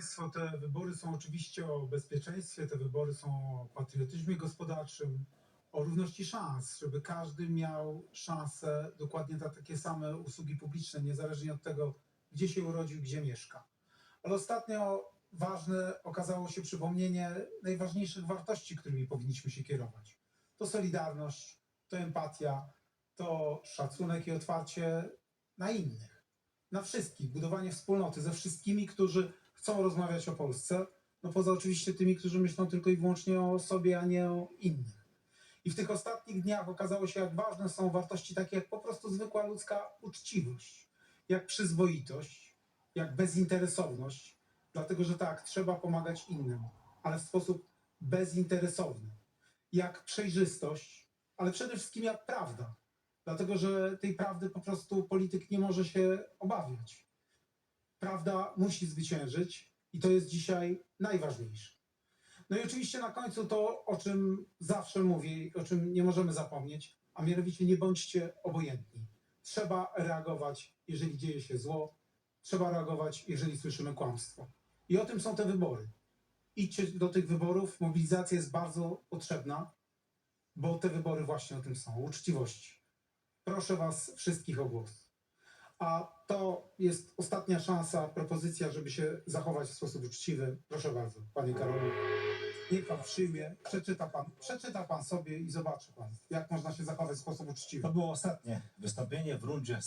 Państwo, te wybory są oczywiście o bezpieczeństwie, te wybory są o patriotyzmie gospodarczym, o równości szans, żeby każdy miał szansę dokładnie na takie same usługi publiczne, niezależnie od tego, gdzie się urodził, gdzie mieszka. Ale ostatnio ważne okazało się przypomnienie najważniejszych wartości, którymi powinniśmy się kierować. To solidarność, to empatia, to szacunek i otwarcie na innych, na wszystkich, budowanie wspólnoty ze wszystkimi, którzy chcą rozmawiać o Polsce, no poza oczywiście tymi, którzy myślą tylko i wyłącznie o sobie, a nie o innych. I w tych ostatnich dniach okazało się, jak ważne są wartości takie jak po prostu zwykła ludzka uczciwość, jak przyzwoitość, jak bezinteresowność, dlatego że tak, trzeba pomagać innym, ale w sposób bezinteresowny, jak przejrzystość, ale przede wszystkim jak prawda, dlatego że tej prawdy po prostu polityk nie może się obawiać. Prawda musi zwyciężyć i to jest dzisiaj najważniejsze. No i oczywiście na końcu to, o czym zawsze mówię o czym nie możemy zapomnieć, a mianowicie nie bądźcie obojętni. Trzeba reagować, jeżeli dzieje się zło, trzeba reagować, jeżeli słyszymy kłamstwo. I o tym są te wybory. Idźcie do tych wyborów, mobilizacja jest bardzo potrzebna, bo te wybory właśnie o tym są, uczciwości. Proszę Was wszystkich o głos. A to jest ostatnia szansa, propozycja, żeby się zachować w sposób uczciwy. Proszę bardzo, Panie Karolu. Niech Pan przyjmie, przeczyta Pan, przeczyta Pan sobie i zobaczy Pan, jak można się zachować w sposób uczciwy. To było ostatnie wystąpienie w rundzie